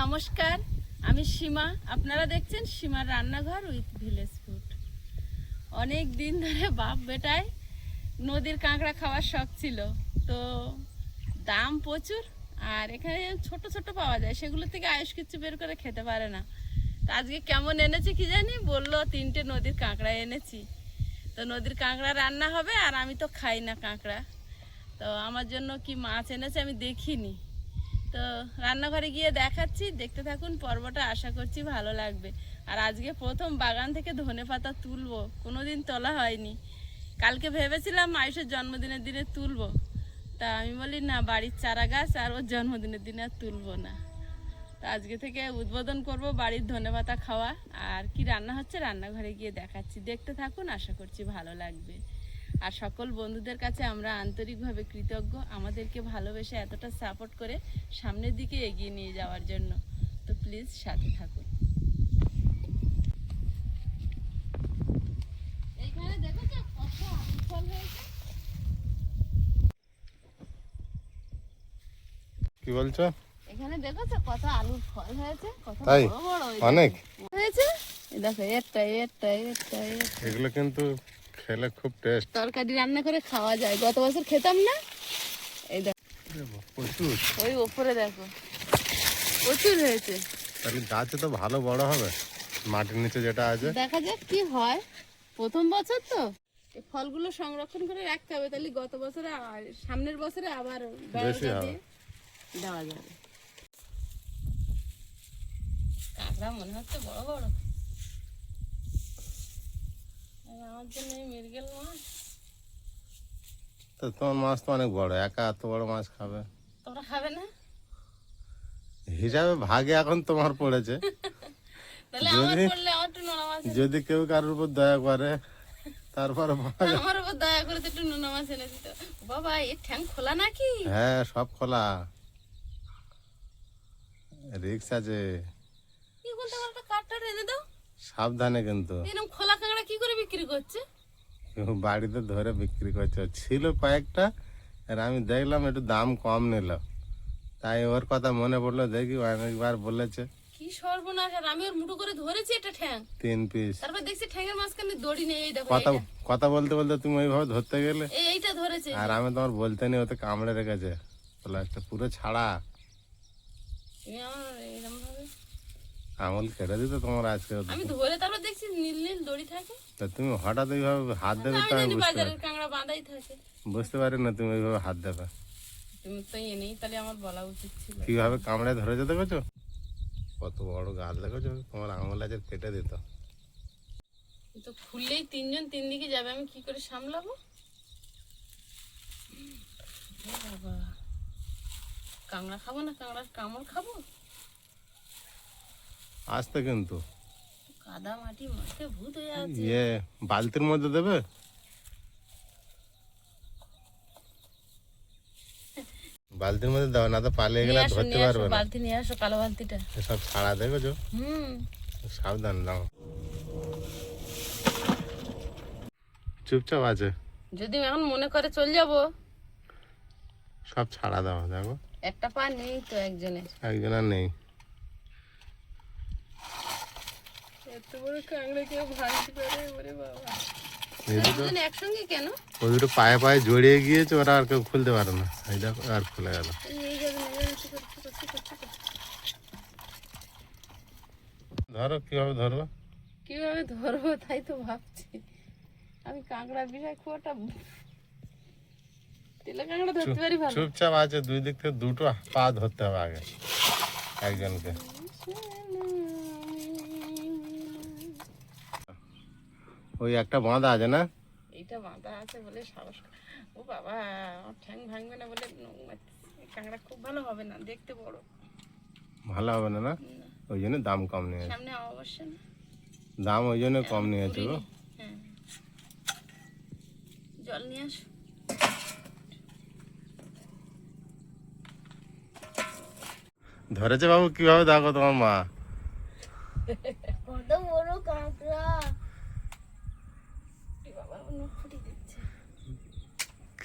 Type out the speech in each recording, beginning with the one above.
নমস্কার, আমি সীমা। আপনারা দেখছেন সীমার রান্নাঘর উইথ ভিলেজ ফুড। অনেক দিন ধরে বাপ বেটায় নদীর কাঁকড়া খাওয়ার শখ ছিল। তো দাম প্রচুর, আর এখানে ছোট ছোট পাওয়া যায়, সেগুলো থেকে আয়ুষ কিছু বের করে খেতে পারে না। তো আজকে কেমন এনেছি কি জানি? বলল, তিনটে নদীর কাঁকড়া এনেছি। তো নদীর কাঁকড়া রান্না হবে, আর আমি তো খাই না কাঁকড়া। তো আমার জন্য কি মাছ এনেছে আমি দেখিনি। তো রান্নাঘরে গিয়ে দেখাচ্ছি, দেখতে থাকুন, পর্বটা আশা করছি ভালো লাগবে। আর আজকে প্রথম বাগান থেকে ধনে পাতা তুলবো, কোনোদিন তোলা হয়নি। কালকে ভেবেছিলাম আয়ুষের জন্মদিনের দিনে তুলবো। তা আমি বলি, না, বাড়ির চারা গাছ আর ওর জন্মদিনের দিনে আর তুলবো না। তা আজকে থেকে উদ্বোধন করব বাড়ির ধনে পাতা খাওয়া। আর কি রান্না হচ্ছে, রান্নাঘরে গিয়ে দেখাচ্ছি। দেখতে থাকুন, আশা করছি ভালো লাগবে। আর সকল বন্ধুদের কাছে আমরা আন্তরিকভাবে কৃতজ্ঞ। আমাদেরকে ভালোবেসে এতটা সাপোর্ট করে সামনের দিকে এগিয়ে নিয়ে যাওয়ার জন্য। তো প্লিজ সাথে থাকুন। এইখানে দেখো কত হয়েছে? কি বলছো? এখানে দেখো তো কত আলুর ফল হয়েছে? কত বড় বড় এই অনেক? হয়েছে? দেখো একটা একটা একটা। এগুলো কিন্তু খেলে খুব টেস্ট তরকারি রান্না করে খাওয়া যায়। গত বছর খেতাম না। এই দেখো। প্রচুর। ওই ওপরে দেখো। প্রচুর হয়েছে। তাহলে গাছে তো ভালো বড় হবে। মাটির নিচে যেটা আছে। দেখা যাক কি হয়। প্রথম বছর তো। ফলগুলো সংরক্ষণ করে রাখতে হবে। তাহলে গত বছরে আর সামনের বছরে আবার বেশি হবে। দেওয়া যাবে। কাঁকড়া মনে হচ্ছে বড় বড় আর আমার জন্য মৃগেল মাছ তো তোমার মাছ তো অনেক বড় একা এত বড় মাছ খাবে? তোমরা খাবে না? হিসাবে ভাগে এখন তোমার পড়েছে। যদি- যদি কেউ কারোর উপর দয়া করে তারপরে আমার উপর দয়া করে একটু নোনা মাছ এনে দিত। বাবা ঠ্যাং খোলা নাকি? হ্যাঁ সব খোলা। রিক্স আছে। কি বলতে পারো কাঠটা এনে দাও। সাবধানে কিন্তু। এরকম খোলা কি করে বিক্রি করছে? বাড়িতে ধরে বিক্রি করছে। ছিল কয়েকটা আর আমি দেখলাম একটু দাম কম নিল। তাই ওর কথা মনে পড়ল দেখি অনেকবার বলেছে। কি সর্বনাশ আর আমি ওর মুঠো করে ধরেছি এটা ঠ্যাং। তিন পিস তারপর দেখছি ঠ্যাঙের মাঝখানে দড়ি নেই এই দেখো কথা কথা বলতে বলতে তুমি ওইভাবে ধরতে গেলে? এইটা ধরেছে। আর আমি তোমার বলতে নেই ওতে কামড়ে রেখেছে। বলে একটা পুরো ছাড়া। তুমি আমার আমল কেটে দিত তোমার আজকে আমি ধরে তারপর দেখছি নীল নীল দড়ি থাকে। তা তুমি হঠাৎ এইভাবে হাত দেবে তো আমি বুঝতে পারি কাঁকড়া বাঁধাই থাকে। বুঝতে পারি না তুমি ওইভাবে হাত দেবে। তুমি তো এনেই তাহলে আমার বলা উচিত ছিল। কীভাবে কামড়ে ধরেছে দেখেছ কত বড় গাছ দেখেছ? তোমার আঙুল আছে কেটে দিত। তো খুললেই তিনজন তিন দিকে যাবে আমি কি করে সামলাবো? বাবা। কাঁকড়া খাব না? কাঁকড়ার কামড় খাব? আসতে কিন্তু। কাদা মাটি মাঠে ভূত হয়ে আছে। ইয়ে বালতির মধ্যে দেবে? বালতির মধ্যে দাও না তো পালিয়ে গেলে ধরতে পারবে না। বালতি নিয়ে আসো কালো বালতিটা। সব ছাড়া দেখেছ হুম। সাবধান দাও। চুপচাপ আছে। যদি এখন মনে করে চল যাব। সব ছাড়া দাও দেখো। একটা পা নেই তো একজনের। একজন আর নেই। এত বড় কাঁকড়া কেউ ভাঙতে পারে? ওরে বাবা। এই দুটো দুজন একসঙ্গে কেন? ওই দুটো পায়ে পায়ে জড়িয়ে গিয়েছে ওরা আর কেউ খুলতে পারে না। এই দেখো আর খুলে গেল। এই এই যাবে না, এই যাবে, ঠিক আছে, ঠিক আছে, ঠিক আছে, ঠিক আছে। ধরো কীভাবে ধরবো? কীভাবে ধরবো তাই তো ভাবছি। আমি কাঁকড়ার বিষয় খুব একটা তেলে কাঁকড়া ধরতে পারি ভালো। চুপচাপ আছে দুই দিক থেকে দুটো পা ধরতে হবে আগে একজনকে। ওই একটা বাঁধা আছে না? এইটা বাঁধা আছে বলে সাহস ও বাবা ঠ্যাং ভাঙবে না বলে কাঁকড়া খুব ভালো হবে না দেখতে বড়। ভালো হবে না না? ওই জন্য দাম কম নিয়েছে। সামনে অবশ্য দাম ওই জন্য কম নিয়েছে গো। হ্যাঁ। জল নিয়ে আসো। ধরেছে বাবু কীভাবে দেখো তোমার মা?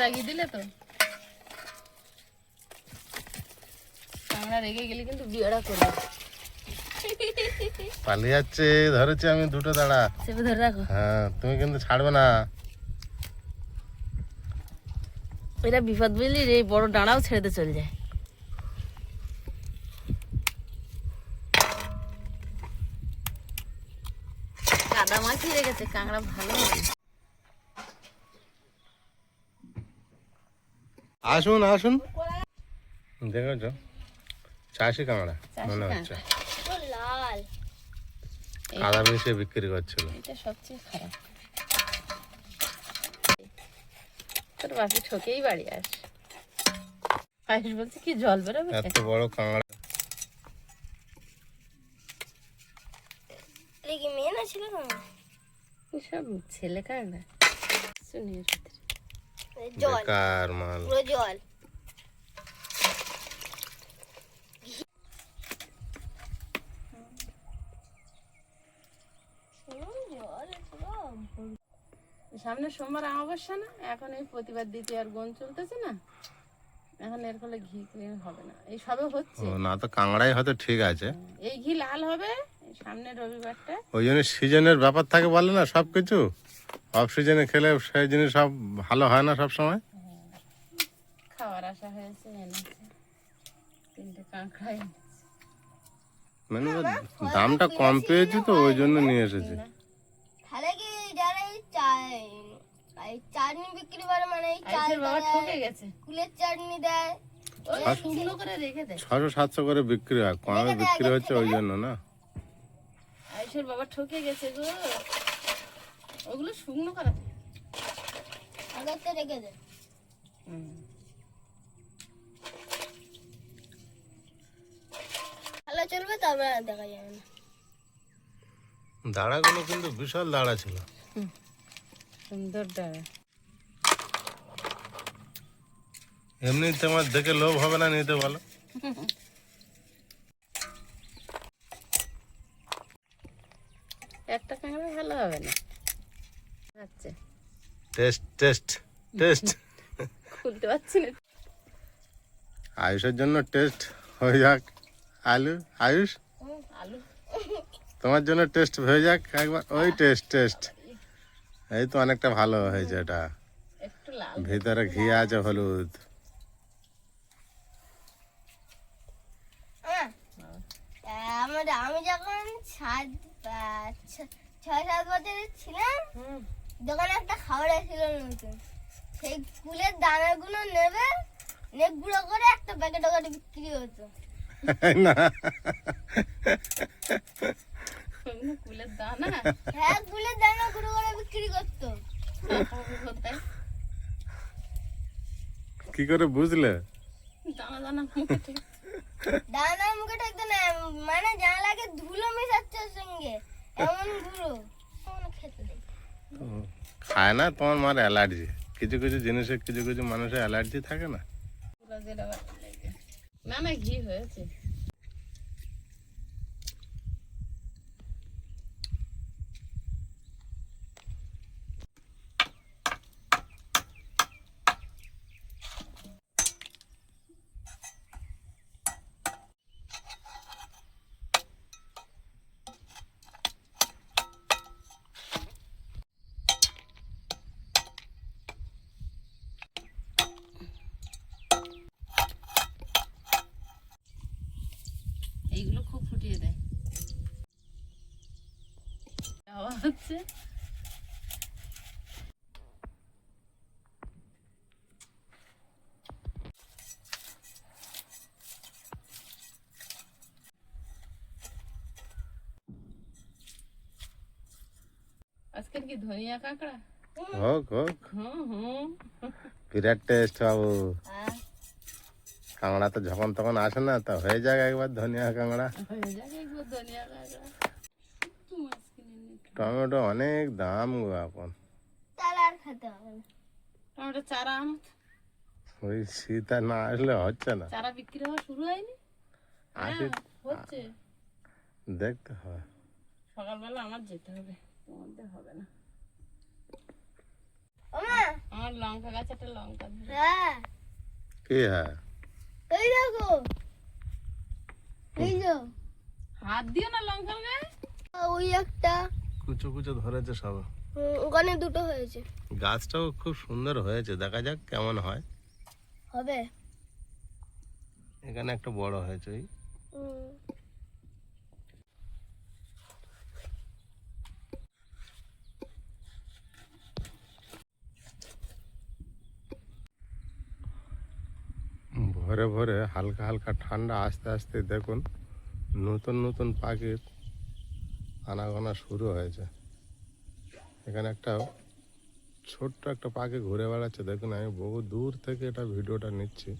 রাগিয়ে দিলে তো? আমরা রেগে গেলে কিন্তু বিয়েটা করব। পালিয়ে যাচ্ছে ধরেছি আমি দুটো দাঁড়া। চেপে ধরে রাখো। হ্যাঁ তুমি কিন্তু ছাড়বে না। এটা বিপদ বুঝলি রে বড় ডাঁড়াও ছেড়ে চলে যায়। কাদা মাখিয়ে রেখেছে কাঁকড়া ভালো আসুন আসুন। দেখেছ চাষি কাঁকড়া মনে হচ্ছে। লাল। কাদা মিশিয়ে বিক্রি করছিল। এটা সবচেয়ে খারাপ। তোর বাপি ঠকেই বাড়ি আস। আয়ুষ বলছে কি জল বেরোবে এত বড় কাঁকড়া মেয়ে না ছিল না সব ছেলে কাঁকড়া শুনিয়ে জল বেকার মাল পুরো জল। সামনে সোমবার অমাবস্যা না? এখন এই প্রতিবার দ্বিতীয়ার গন চলতেছে না। এখন এর ফলে ঘি হবে না। এই সবে হচ্ছে। না তো কাঁকড়াই হয়তো ঠিক আছে। এই ঘি লাল হবে এই সামনে রবিবারটা। ওই জন্য সিজনের ব্যাপার থাকে বলে না সব কিছু অফ সিজনে খেলে সেই জিনিস সব ভালো হয় না সব সময় খাওয়ার আশা হয়েছে এনেছে। তিনটে কাঁকড়াই মানে দামটা কম পেয়েছি তো ওই জন্য নিয়ে এসেছি। তাহলে কি যারা এই চা- চাটনি বিক্রি করে মানে এই চাল বাবা ঠকে গেছে। কুলের চাটনি দেয় ছশো সাতশো করে বিক্রি হয় কমে বিক্রি হচ্ছে ওই জন্য না? আয়ুষের বাবা ঠকে গেছে গো। ওগুলো শুকনো করা। আগের রেখে হুম। ভালো চলবে তবে আর দেখা যাবে না। দাঁড়াগুলো কিন্তু বিশাল দাঁড়া ছিল। সুন্দর ডাড়া এমনি তোমার দেখে লোভ হবে না নিতে বলো। একটা কাঁকড়া ভালো হবে না। টেস্ট টেস্ট টেস্ট খুলতে পারছি না। আয়ুষের জন্য টেস্ট হয়ে যাক। আলু আয়ুষ? আলু তোমার জন্য টেস্ট হয়ে যাক একবার। ওই টেস্ট টেস্ট এই তো অনেকটা ভালো হয়েছে এটা। একটু ভিতরে ঘি আছে হলুদ। আমি যখন সাত ছয় সাত বছরের ছিলাম হুম। দোকানে একটা খাবার ছিল নতুন। সেই কুলের দানাগুলো নেবে নেক গুঁড়ো করে একটা প্যাকেট ওখানে বিক্রি হতো। না। কুলের দানা? হ্যাঁ কুলের দানা গুঁড়ো করে বিক্রি করতো। কি করে বুঝলে? দানা দানা মুখে দানা মুখে থাকতো না মানে জানালাকে ধুলো মেশাচ্ছে ওর সঙ্গে এমন দেয় তো খায় না, তোমার মার অ্যালার্জি। কিছু কিছু জিনিসে কিছু কিছু মানুষের অ্যালার্জি থাকে না। মামা ঘি হয়েছে এইগুলো খুব ফুটিয়ে দেয় আওয়াজ হচ্ছে আজকের কি ধনিয়া কাঁকড়া হোক হোক হুম হুম বিরাট টেস্ট বাবু হ্যাঁ কাঁকড়া তো যখন তখন আসে না তা হয়ে যাক একবার ধনিয়া কাঁকড়া। হয়ে টমেটো অনেক দাম গো এখন হবে ওই শীত আর না আসলে হচ্ছে না। চারা বিক্রি হওয়া শুরু হয়নি? হচ্ছে। দেখতে হয় সকালবেলা আমার যেতে হবে। তোমাদের হবে না। আমার লঙ্কা গাছে একটা লঙ্কা হ্যাঁ। কি হ্যাঁ? এই দেখো। এই যে। হাত দিও না লঙ্কার গায়ে। ওই একটা। কুচো কুচো ধরেছে সব। ওখানে দুটো হয়েছে। গাছটাও খুব সুন্দর হয়েছে। দেখা যাক কেমন হয়। হবে। এখানে একটা বড় হয়েছে ওই ভোরে ভরে হালকা হালকা ঠান্ডা আস্তে আস্তে দেখুন, নতুন নতুন পাখির আনাগোনা শুরু হয়েছে। এখানে একটা ছোট্ট একটা পাখি ঘুরে বেড়াচ্ছে, দেখুন আমি বহু দূর থেকে এটা ভিডিওটা নিচ্ছি।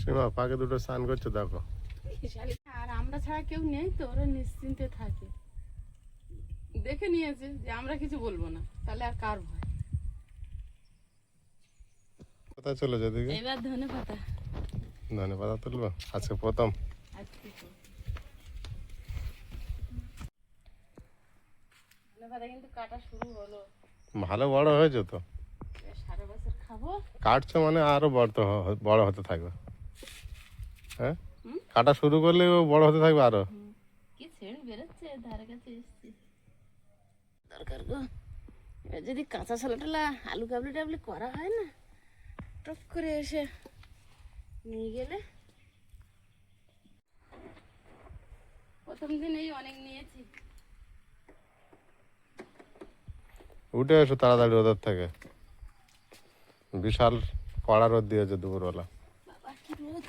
সীমা, পাখি দুটো স্নান করছে, দেখো। আমরা ছাড়া কেউ নেই তো ওরা নিশ্চিন্তে থাকে। দেখে নিয়েছে যে আমরা কিছু বলব না তাহলে আর কার ভয়? কোথায় চলে যেদিকে এবার ধনে পাতা। ধনে পাতা তুলবো? আজকে প্রথম। ভালো বড় হয়েছে তো। এবার সারা বছর খাব। কাটছো মানে আরও বড় বড় হতে থাকবে। হ্যাঁ? কাটা শুরু করলে ও বড় হতে থাকবে আরও। কি ছেড়ে বেরোচ্ছে? ধারে কাছে এসছি। দরকার গো। এবার যদি কাঁচা ছোলা টোলা আলু কাবলি টাবলি করা হয় না টপ করে এসে নিয়ে গেলে। প্রথম দিনেই অনেক নিয়েছি। উঠে এসো তাড়াতাড়ি ওদের থেকে। বিশাল কড়া রোদ দিয়েছে দুপুরবেলা বাবা কি রোদ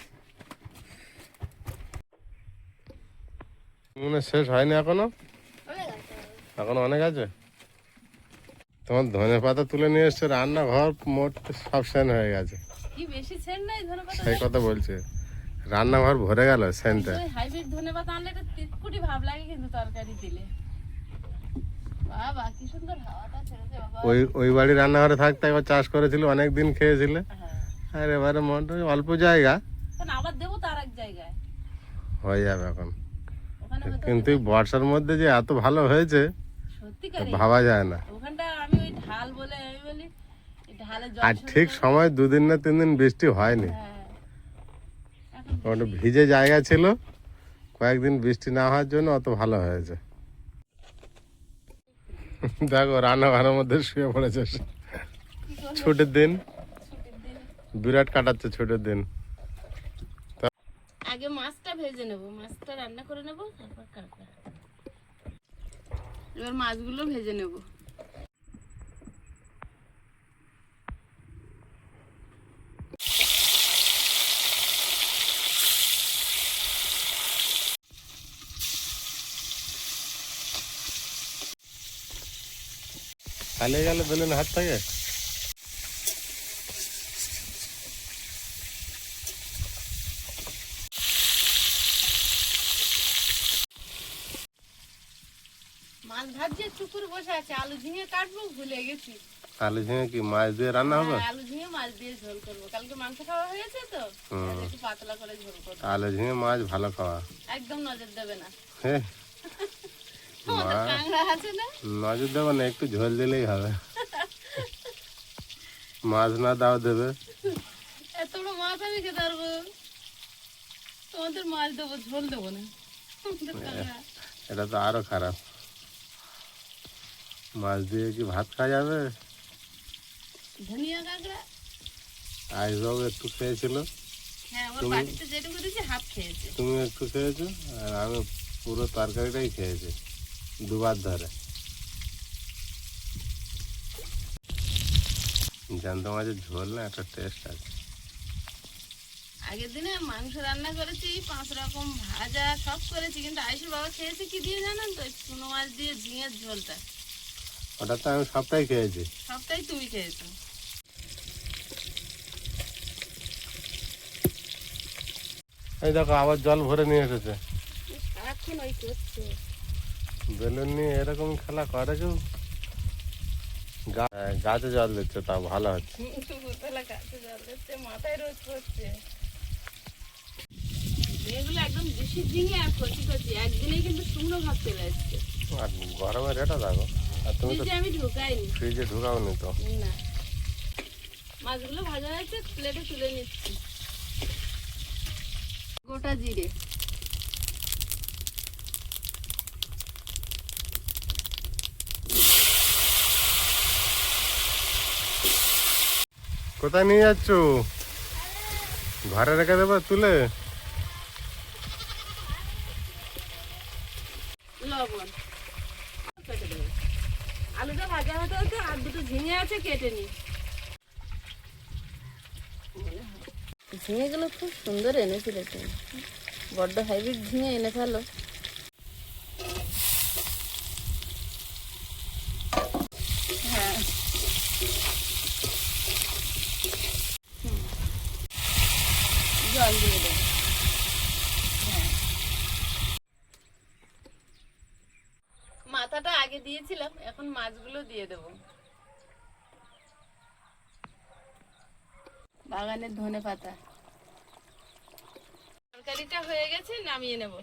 মানে শেষ হয়নি এখনও? এখন অনেক আছে? তোমার ধনে পাতা তুলে নিয়ে এসছে রান্নাঘর মোট সব সেন হয়ে গেছে। সেই কথা বলছে। রান্নাঘর ভরে গেল সেনটা। হাইব্রিড ধনে পাতা আনলে একটা তিতকুটি ভাব লাগে কিন্তু তরকারি দিলে। বাবা কি সুন্দর হাওয়াটা ছেড়েছে বাবা। ওই ওই বাড়ি রান্নাঘরে থাকতে একবার চাষ করেছিল অনেক দিন খেয়েছিলে। হ্যাঁ। আর এবারে মোটামুটি অল্প জায়গা। আবার দেবো তার এক জায়গায়? হয়ে যাবে এখন। কিন্তু বর্ষার মধ্যে যে এত ভালো হয়েছে ভাবা যায় না। আর ঠিক সময় দুদিন না তিন দিন বৃষ্টি হয়নি। হ্যাঁ। ওটা ভিজে জায়গা ছিল কয়েকদিন বৃষ্টি না হওয়ার জন্য অত ভালো হয়েছে। দেখো রান্নাঘরের মধ্যে শুয়ে পড়েছে ছুটির দিন। বিরাট কাটাচ্ছে ছুটির দিন। আগে মাছটা ভেজে নেব। মাছটা রান্না করে নেব, তারপর কাঁকড়া। এবার মাছগুলো ভেজে নেব। চালিয়ে গেলে বেলুন হাত থেকে? বসে আছে আলু ঝিঙে কাটবো ভুলে গেছি। আলু ঝিঙে কি মাছ দিয়ে রান্না হবে? হ্যাঁ, আলু ঝিঙে মাছ দিয়ে ঝোল করব। কালকে মাংস খাওয়া হয়েছে তো একটু পাতলা করে ঝোল করব। আলু ঝিঙে মাছ ভালো খাওয়া। একদম নজর দেবে হ্যাঁ না? নজর দেবো না একটু ঝোল দিলেই হবে। মাছ না দাও দেবে। এত বড় মাছ আমি খেতে পারব? তোমাদের মাছ দেবো ঝোল দেবো না। এটা তো আরও খারাপ। মাছ দিয়ে কি ভাত খাওয়া যাবে? ধনিয়া কাঁকড়া? একটু খেয়েছিল। হ্যাঁ তুমি একটু খেয়েছো? আর আমি পুরো তরকারিটাই খেয়েছি দুবার ধরে। জ্যান্ত মাছের ঝোল না একটা টেস্ট আছে। আগের দিনে মাংস রান্না করেছি পাঁচ রকম ভাজা সব করেছি কিন্তু আয়ুষের বাবা খেয়েছে কি দিয়ে জানেন তো? চুনো মাছ দিয়ে ঝিঙের ঝোলটা। ওটা তো আমি সবটাই খেয়েছি। সবটাই তুমি খেয়েছো? এই দেখো আবার জল ভরে নিয়ে এসেছে। বেলুন নিয়ে এরকম খেলা করে কেউ? হ্যাঁ, গাছে জল দিচ্ছে তা ভালো হচ্ছে। মাথায় রোদ পড়ছে। একদম আর কচি কচি একদিনেই কিন্তু শুকনো ভাব চলে আসছে। আর গরমের এটা দেখো। আর তুমি তো আমি ঢুকাইনি। ফ্রিজে ঢুকাওনি তো। না। মাছগুলো ভাজা হয়েছে প্লেটে তুলে নিচ্ছি। গোটা জিরে। কোথায় নিয়ে যাচ্ছ? ঘরে রেখে দেবো তুলে লবণ কেটে দেবো আলুটা ভাজা হতে হতে ঝিঙে আছে কেটে নি। ঝিঙেগুলো খুব সুন্দর এনেছিল তুমি বড্ড হাইব্রিড ঝিঙে এনে ফেলো। হ্যাঁ জল দিয়ে দেবো মাথাটা আগে দিয়েছিলাম এখন মাছগুলো দিয়ে দেব। বাগানের ধনে পাতা। তরকারিটা হয়ে গেছে নামিয়ে নেব।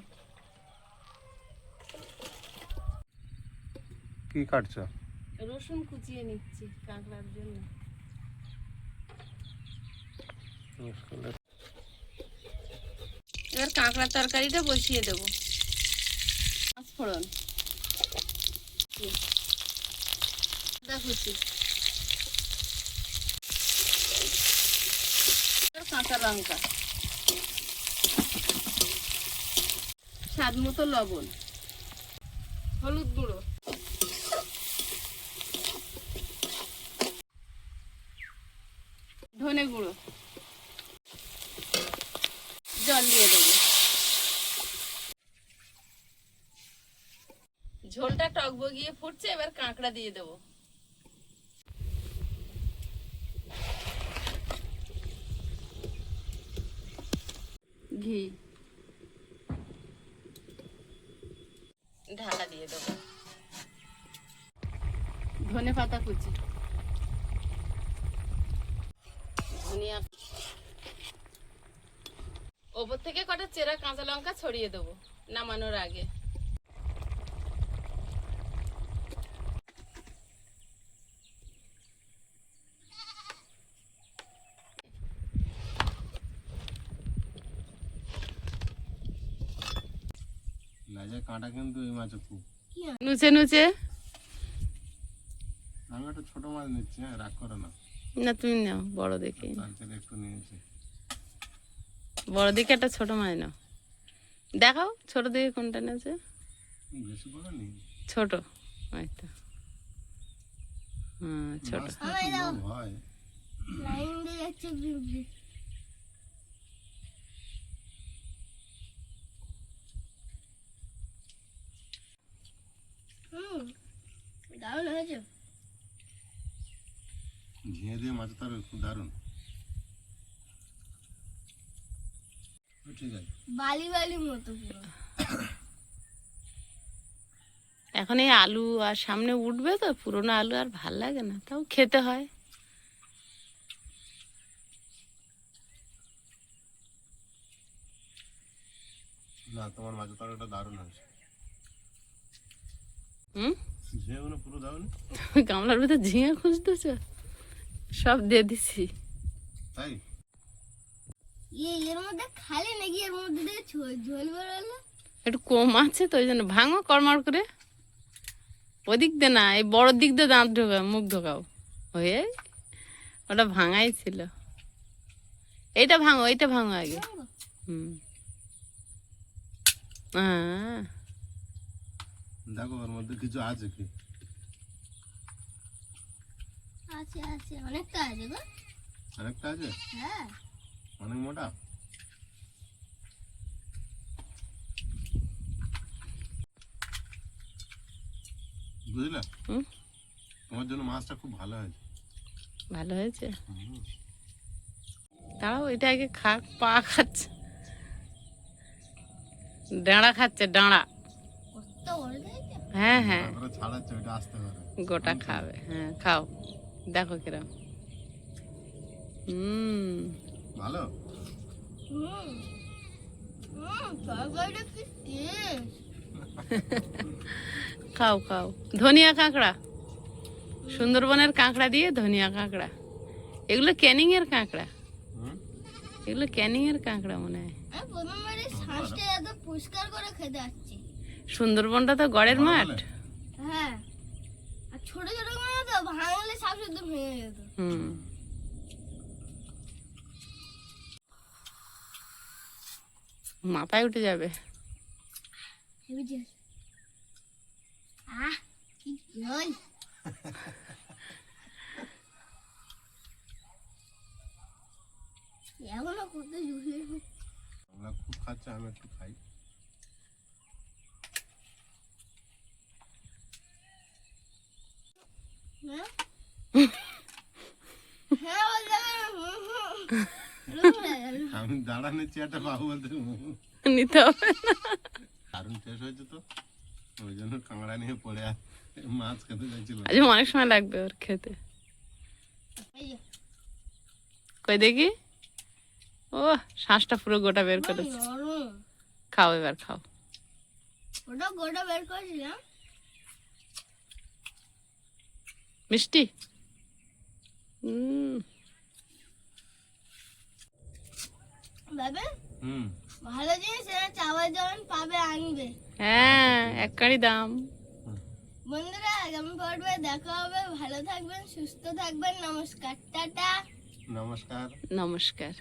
কি কাটছো? রসুন কুচিয়ে নিচ্ছি কাঁকড়ার জন্য। এবার কাঁকড়ার তরকারিটা বসিয়ে দেব। পাঁচ ফোড়ন আদা কুচি। কাঁচা লঙ্কা। স্বাদ মতো লবণ। হলুদ গুঁড়ো। ধনে গুঁড়ো। জল দিয়ে দেবো। ঝোলটা টক বগিয়ে ফুটছে, এবার কাঁকড়া দিয়ে দেবো ঘি ঢাকা দিয়ে দেবো ধনে পাতা কুচি ধনিয়া ওপর থেকে কটা চেরা কাঁচা লঙ্কা ছড়িয়ে দেবো নামানোর আগে। লাজে কাঁটা কিন্তু এই মাছে খুব। নুচে নুচে। আমি একটা ছোট মাছ নিচ্ছি হ্যাঁ রাগ করো না। না তুমি নাও বড় দেখে একটু নিয়েছি। বড় দিকে একটা ছোট মাছ নাও। দেখাও ছোট দিকে কোনটা নেছে? ছোট। হ্যাঁ। ছোট দারুণ হয়েছে। দিয়ে মাছ তার খুব দারুণ। ও, ঠিক বালি বালি মতো পুরো। এখন এই আলু আর সামনে উঠবে তো পুরোনো আলু আর ভালো লাগে না তাও খেতে হয়। না তোমার তরকারিটা দারুণ হয়েছে। হুম? ঝিঙেগুলো পুরো দারুণ। গামলার ভিতরে ঝিঙে খুঁজতেছ? সব দিয়ে দিছি। তাই? এর মধ্যে খালি নাকি এর মধ্যে ঝোল ঝোল বেরোলো? একটু কম আছে তো ওই জন্য ভাঙো কড়মাড় করে। ওদিক দিয়ে না এই বড় দিক দিয়ে দাঁত ঢোকাও মুখ ঢোকাও। হয়ে ওটা ভাঙাই ছিল। এইটা ভাঙো এইটা ভাঙো আগে। হুম। হ্যাঁ। দেখো ওর মধ্যে কিছু আছে কি? আছে আছে অনেকটা আছে গো। আরেকটা আছে? হ্যাঁ। অনেক মোটা বুঝলে? হুম? তোমার জন্য মাছটা খুব ভালো হয়েছে। ভালো হয়েছে? হুম। তাও এটা আগে খা পা খাচ্ছে। ডাঁড়া খাচ্ছে ডাঁড়া। কত বড় হয়েছে? হ্যাঁ হ্যাঁ। তারপরে ছাড়াচ্ছে ওইটা আসতে পারে। গোটা খাবে হ্যাঁ খাও। দেখো কিরম। হুম। ভালো? খাও খাও। ধনিয়া কাঁকড়া। সুন্দরবনের কাঁকড়া দিয়ে ধনিয়া কাঁকড়া। এগুলো ক্যানিং এর কাঁকড়া। হুম? এগুলো ক্যানিং এর কাঁকড়া মনে হয়। আমি প্রথমবার এই এত পরিষ্কার করে খেতে আসছি। সুন্দরবনটা তো গড়ের মাঠ। হ্যাঁ। আর ছোট ছোট তো ভাঙলে সব শুদ্ধ ভেঙে যেত। হুম। মাথায় উঠে যাবে। এখনও কত জুড়ে আমরা খুব খাচ্ছে আমি একটু খাই। হ্যাঁ। আমি দাঁড়ানো চেয়ারটা পাবো বলতে নিতে হবে দারুণ শেষ হয়েছে তো। ওই জন্য কাঁকড়া নিয়ে পড়ে মাছ খেতে চাইছিল আজ অনেক সময় লাগবে ওর খেতে। কই দেখি? ও শ্বাসটা পুরো গোটা বের করেছে খাও এবার খাও। ওটা গোটা বের করেছিলাম। মিষ্টি? হুম হুম। ভালো জিনিস এরা চাওয়ার যখন পাবে আনবে। হ্যাঁ এক কারি দাম। বন্ধুরা আগামী পর্বে দেখা হবে। ভালো থাকবেন সুস্থ থাকবেন। নমস্কার টাটা। নমস্কার। নমস্কার।